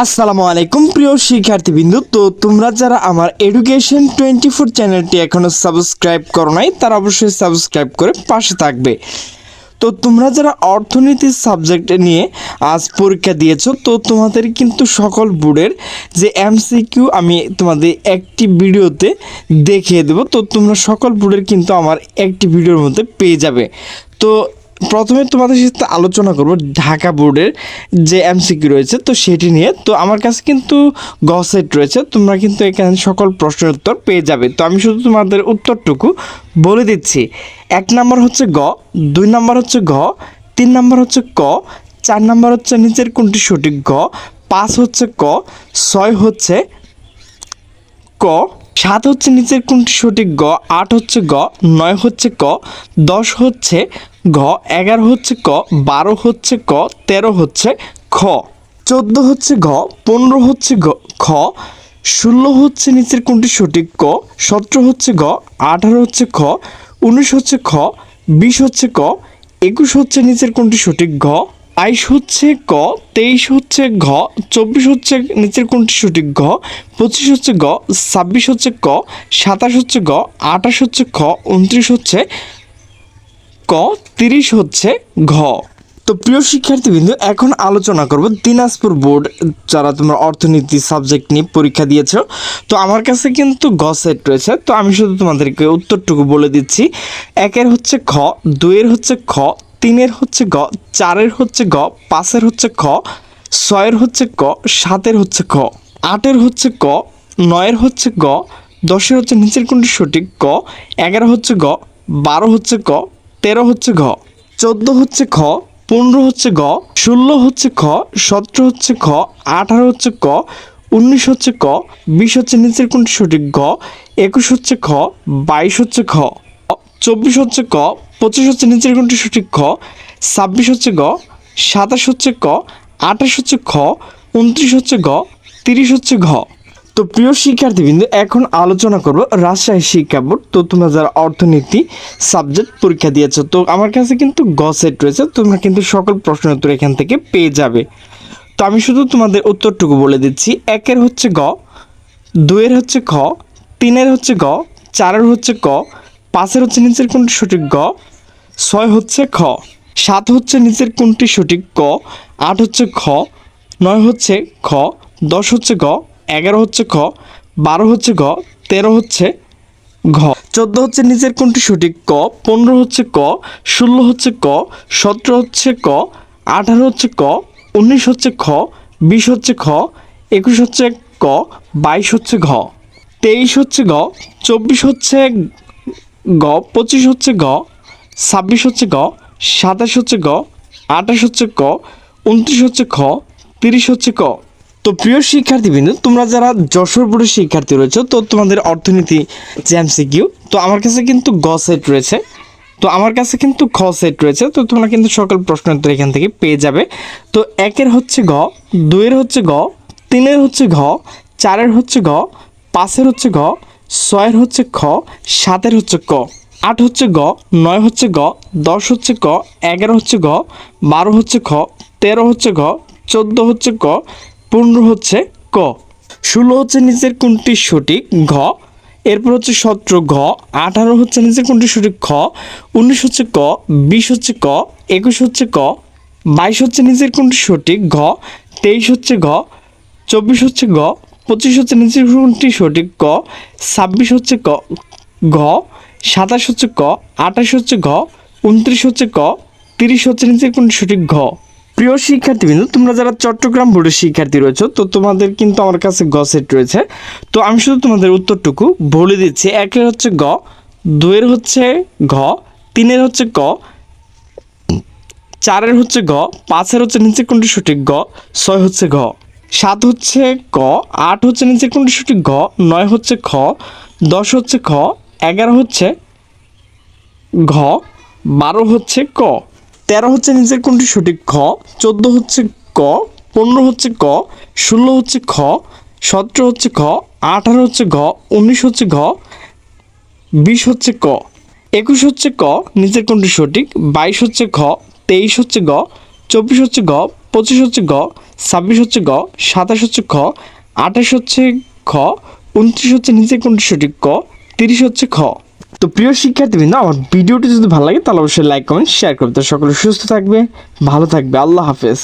আসসালামু আলাইকুম প্রিয় শিক্ষার্থীবৃন্দ। তো তোমরা যারা আমার এডুকেশন টোয়েন্টি ফোর চ্যানেলটি এখনও সাবস্ক্রাইব করো নাই, তারা অবশ্যই সাবস্ক্রাইব করে পাশে থাকবে। তো তোমরা যারা অর্থনীতি সাবজেক্ট নিয়ে আজ পরীক্ষা দিয়েছ, তো তোমাদের কিন্তু সকল বোর্ডের যে এমসিকিউ আমি তোমাদের একটি ভিডিওতে দেখিয়ে দেবো। তো তোমরা সকল বোর্ডের কিন্তু আমার একটি ভিডিওর মধ্যে পেয়ে যাবে। তো প্রথমে তোমাদের সাথে আলোচনা করব ঢাকা বোর্ডের যে এমসিকিউ রয়েছে তো সেটি নিয়ে। তো আমার কাছে কিন্তু গ সেট রয়েছে, তোমরা কিন্তু এখানে সকল প্রশ্নের উত্তর পেয়ে যাবে। তো আমি শুধু তোমাদের উত্তরটুকু বলে দিচ্ছি। এক নম্বর হচ্ছে গ, দুই নম্বর হচ্ছে ঘ, তিন নম্বর হচ্ছে ক, চার নম্বর হচ্ছে নিচের কোনটি সঠিক? গ পাঁচ হচ্ছে ক, ছয় হচ্ছে ক। সাত হচ্ছে নিচের কোনটি সঠিক? গ, আট হচ্ছে গ, নয় হচ্ছে ক, দশ হচ্ছে ঘ, এগারো হচ্ছে ক, বারো হচ্ছে ক, তেরো হচ্ছে খ। চোদ্দ হচ্ছে ঘ, পনেরো হচ্ছে খ। ষোলো হচ্ছে নিচের কোনটি সঠিক? ক, সতেরো হচ্ছে গ আঠারো হচ্ছে খ, উনিশ হচ্ছে খ, বিশ হচ্ছে ক, একুশ হচ্ছে নিচের কোনটি সঠিক? ঘ বাইশ হচ্ছে ক তেইশ হচ্ছে ঘ, চব্বিশ হচ্ছে নিচের কোনটি সঠিক ঘ, পঁচিশ হচ্ছে গ, ছাব্বিশ হচ্ছে ক, সাতাশ হচ্ছে গ, আঠাশ হচ্ছে খ, উনত্রিশ হচ্ছে ক, তিরিশ হচ্ছে ঘ। তো প্রিয় শিক্ষার্থীবৃন্দ, এখন আলোচনা করব দিনাজপুর বোর্ড যারা তোমরা অর্থনীতি সাবজেক্ট নিয়ে পরীক্ষা দিয়েছ। তো আমার কাছে কিন্তু গ সেট রয়েছে, তো আমি শুধু তোমাদেরকে উত্তরটুকু বলে দিচ্ছি। একের হচ্ছে খ, দুইয়ের হচ্ছে খ তিনের হচ্ছে গ, চারের হচ্ছে গ, পাঁচের হচ্ছে খ, ছয়ের হচ্ছে ক, সাতের হচ্ছে খ, আটের হচ্ছে ক, নয়ের হচ্ছে গ, দশের হচ্ছে নিচের কোনটি সঠিক? ক, এগারো হচ্ছে গ, বারো হচ্ছে ক, তেরো হচ্ছে ঘ, চোদ্দ হচ্ছে খ, পনেরো হচ্ছে গ, ষোলো হচ্ছে খ, সতেরো হচ্ছে খ, আঠারো হচ্ছে ক, উনিশ হচ্ছে ক, বিশ হচ্ছে নিচের কোনটি সঠিক? গ, একুশ হচ্ছে খ, বাইশ হচ্ছে খ, চব্বিশ হচ্ছে ক পঁচিশ হচ্ছে নিচের কোনটি সঠিক খ, ছাব্বিশ হচ্ছে গ, সাতাশ হচ্ছে ক, আঠাশ হচ্ছে খ, উনত্রিশ হচ্ছে গ, তিরিশ হচ্ছে ঘ। তো প্রিয় শিক্ষার্থীবৃন্দ, এখন আলোচনা করব রাজশাহী শিক্ষা বোর্ড, তো তোমরা যারা অর্থনীতি সাবজেক্ট পরীক্ষা দিয়েছ, তো আমার কাছে কিন্তু গ সেট রয়েছে, তোমরা কিন্তু সকল প্রশ্নের উত্তর এখান থেকে পেয়ে যাবে। তো আমি শুধু তোমাদের উত্তরটুকু বলে দিচ্ছি, একের হচ্ছে গ, দুইয়ের হচ্ছে খ, তিনের হচ্ছে গ, চারের হচ্ছে ক পাঁচের হচ্ছে নিচের কোনটি সঠিক গ, ছয় হচ্ছে খ, সাত হচ্ছে নিচের কোনটি সঠিক ক, আট হচ্ছে খ, নয় হচ্ছে খ, দশ হচ্ছে গ, এগারো হচ্ছে খ, বারো হচ্ছে গ, তেরো হচ্ছে ঘ। চোদ্দ হচ্ছে নিচের কোনটি সঠিক ক, পনেরো হচ্ছে ক, ষোলো হচ্ছে ক, সতেরো হচ্ছে ক, আঠারো হচ্ছে ক, উনিশ হচ্ছে খ, বিশ হচ্ছে খ, একুশ হচ্ছে ক, বাইশ হচ্ছে ঘ। তেইশ হচ্ছে গ চব্বিশ হচ্ছে গ, পঁচিশ হচ্ছে গ, ছাব্বিশ হচ্ছে গ, সাতাশ হচ্ছে গ, আঠাশ হচ্ছে ক, উনত্রিশ হচ্ছে খ, তিরিশ হচ্ছে ক। তো প্রিয় শিক্ষার্থীবৃন্দ, তোমরা যারা যশোর বোর্ডের শিক্ষার্থী রয়েছে, তো তোমাদের অর্থনীতি জ্যামসিকিউ তো আমার কাছে কিন্তু গ সেট রয়েছে। তো আমার কাছে কিন্তু খ সেট রয়েছে, তো তোমরা কিন্তু সকল প্রশ্ন উত্তর এখান থেকে পেয়ে যাবে। তো একের হচ্ছে গ, দুইয়ের হচ্ছে গ, তিনের হচ্ছে ঘ, চারের হচ্ছে ঘ, পাঁচের হচ্ছে ঘ ছয়ের হচ্ছে খ সাতের হচ্ছে ক, আট হচ্ছে গ, নয় হচ্ছে গ, দশ হচ্ছে ক, এগারো হচ্ছে গ, বারো হচ্ছে খ, তেরো হচ্ছে ঘ চোদ্দ হচ্ছে ক, পনেরো হচ্ছে ক। ষোলো হচ্ছে নিচের কোনটি সঠিক? ঘ। এরপর হচ্ছে সতেরো, ঘ। আঠারো হচ্ছে নিচের কোনটি সঠিক? খ। উনিশ হচ্ছে ক, বিশ হচ্ছে ক, একুশ হচ্ছে ক, বাইশ হচ্ছে নিচের কোনটি সঠিক? ঘ। তেইশ হচ্ছে ঘ, চব্বিশ হচ্ছে গ পঁচিশ হচ্ছে নিচের কোনটি সঠিক ক, ছাব্বিশ হচ্ছে ক, ঘ, সাতাশ হচ্ছে ক, আঠাশ হচ্ছে ঘ, উনত্রিশ হচ্ছে ক, তিরিশ হচ্ছে নিচের কোনটি সঠিক ঘ। প্রিয় শিক্ষার্থীবৃন্দ, তোমরা যারা চট্টগ্রাম বোর্ডের শিক্ষার্থী রয়েছে, তো তোমাদের কিন্তু আমার কাছে গ সেট রয়েছে। তো আমি শুধু তোমাদের উত্তরটুকু বলে দিচ্ছি। একের হচ্ছে গ দুয়ের হচ্ছে ঘ, তিনের হচ্ছে ক, চারের হচ্ছে ঘ, পাঁচের হচ্ছে নিচে কোনটি সঠিক গ ছয় হচ্ছে ঘ। সাত হচ্ছে ক, আট হচ্ছে নিচে কোনটি ঘ, নয় হচ্ছে খ, দশ হচ্ছে খ, এগারো হচ্ছে ঘ, বারো হচ্ছে ক। তেরো হচ্ছে নিচের কোনটি সঠিক? খ চোদ্দ হচ্ছে ক, পনেরো হচ্ছে ক, ষোলো হচ্ছে খ, সতেরো হচ্ছে খ, আঠারো হচ্ছে ঘ, উনিশ হচ্ছে ঘ, বিশ হচ্ছে ক। একুশ হচ্ছে ক নিচের কোনটি সঠিক? বাইশ হচ্ছে খ তেইশ হচ্ছে গ চব্বিশ হচ্ছে গ পঁচিশ হচ্ছে গ ছাব্বিশ হচ্ছে গ, সাতাশ হচ্ছে খ, আঠাশ হচ্ছে খ, উনত্রিশ হচ্ছে নিচে কোনটি সঠিক ক, তিরিশ হচ্ছে খ। তো প্রিয় শিক্ষার্থীবৃন্দ, আমার ভিডিওটি যদি ভালো লাগে, তাহলে অবশ্যই লাইক কমেন্ট শেয়ার করবে। তো সকলে সুস্থ থাকবে, ভালো থাকবে। আল্লাহ হাফেজ।